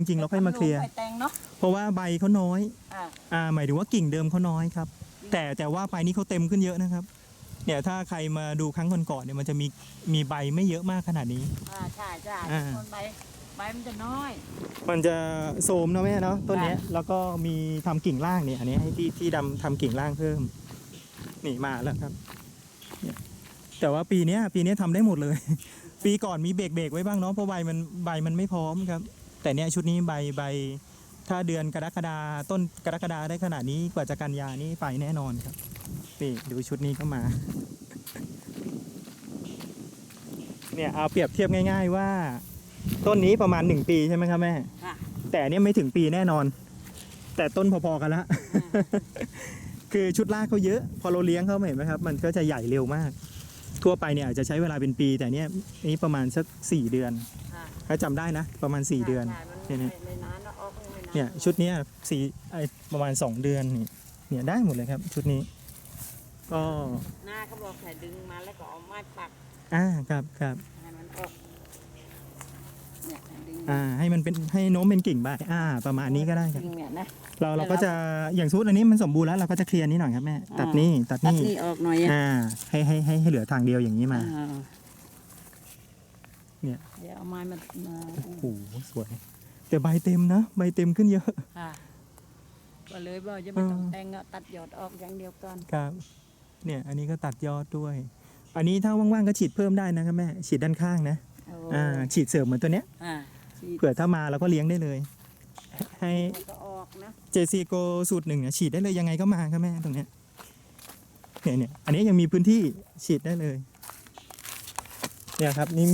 จริงๆ เราค่อยมาเคลียร์ไปแต่งเนาะเพราะว่าใบเขาน้อย อ่าอ่า หมายถึงว่ากิ่งเดิมเขาน้อยครับ แต่แต่ว่าใบนี้เขาเต็มขึ้นเยอะนะครับ เนี่ยถ้าใครมาดูครั้งก่อนๆเนี่ยมันจะมีมีใบไม่เยอะมากขนาดนี้ อ่าใช่ใช่อ่า คนใบใบมันจะน้อย มันจะโสมเนอะแม่เนาะต้นเนี้ยค่ะแล้วก็มีทำกิ่งล่างเนี่ยอันนี้ให้ที่ที่ดำทำกิ่งล่างเพิ่มนี่มาแล้วครับเนี่ยแต่ว่าปีเนี้ยปีเนี้ยทำได้หมดเลย ปีก่อนมีเบรกเบรกๆไว้บ้างเนาะเพราะใบมันใบมันไม่พร้อมครับ แต่เนี้ยชุดนี้ใบใบถ้าเดือนกรกฎาต้นกรกฎาได้ขนาดนี้กว่าจะกันยานี่ไปแน่นอนครับนี่ดูชุดนี้ก็มา เนี่ยเอาเปรียบเทียบง่าย ๆ ว่า ต้นนี้ประมาณหนึ่งปีใช่ไหมครับแม่ค่ะแต่อันเนี่ยไม่ถึงปีแน่นอน แต่ต้นพอๆกันละคือชุดลากเขาเยอะ พอเราเลี้ยงเขาเห็นไหมครับ มันก็จะใหญ่เร็วมาก ทั่วไปเนี่ยอาจจะใช้เวลาเป็นปี แต่เนี้ยนี่ประมาณสักสี่เดือนค่ะ ถ้าจำได้นะ ประมาณสี่เดือนใช่เนี่มันยไม่นานนะออกไม่นานเนี่ยชุดเนี้ยสี่ไอประมาณสองเดือนนี่เนี่ยได้หมดเลยครับ ชุดนี้ ก็หน้าเขาบอกให้ดึงมาแล้วก็เอาไม้ปักอ่าครับครับให้มันออกเนี่ยให้ดึงอ่าให้มันเป็นให้โน้มเป็นกิ่งใบอ่า ประมาณนี้ก็ได้ครับ ดึงเนี่ยนะ เราเราก็จะอย่างชุดอันนี้มันสมบูรณ์แล้วเราก็จะเคลียร์นี้หน่อยครับแม่ตัดนี่ตัดตัดนี่นี่ออกหน่อยอะอ่าให้ให้ให้ให้เหลือทางเดียวอย่างนี้มา อ่า เนี่ยเดี๋ยวเอาไม้มามาโอ้โหสวย แต่ใบเต็มนะ ใบเต็มขึ้นเยอะ ค่ะก็เลยบอกจะไม่ต้องเออแต่งอะตัดยอดออกอย่างเดียวกันครับ เนี่ยอันนี้ก็ตัดยอดด้วย อันนี้ถ้าว่างๆก็ฉีดเพิ่มได้นะครับแม่ ฉีดด้านข้างนะโอ้อ่า ฉีดเสริมเหมือนตัวเนี้ย อ่าฉีดเผื่อถ้ามาเราก็เลี้ยงได้เลย ให้มันก็ออกนะเจซีโกสูตรหนึ่งเนี่ยฉีดได้เลยยังไงก็มาครับแม่ตรงเนี้ย เนี่ยเนี่ยอันนี้ยังมีพื้นที่ฉีดได้เลย เนี่ยครับนี่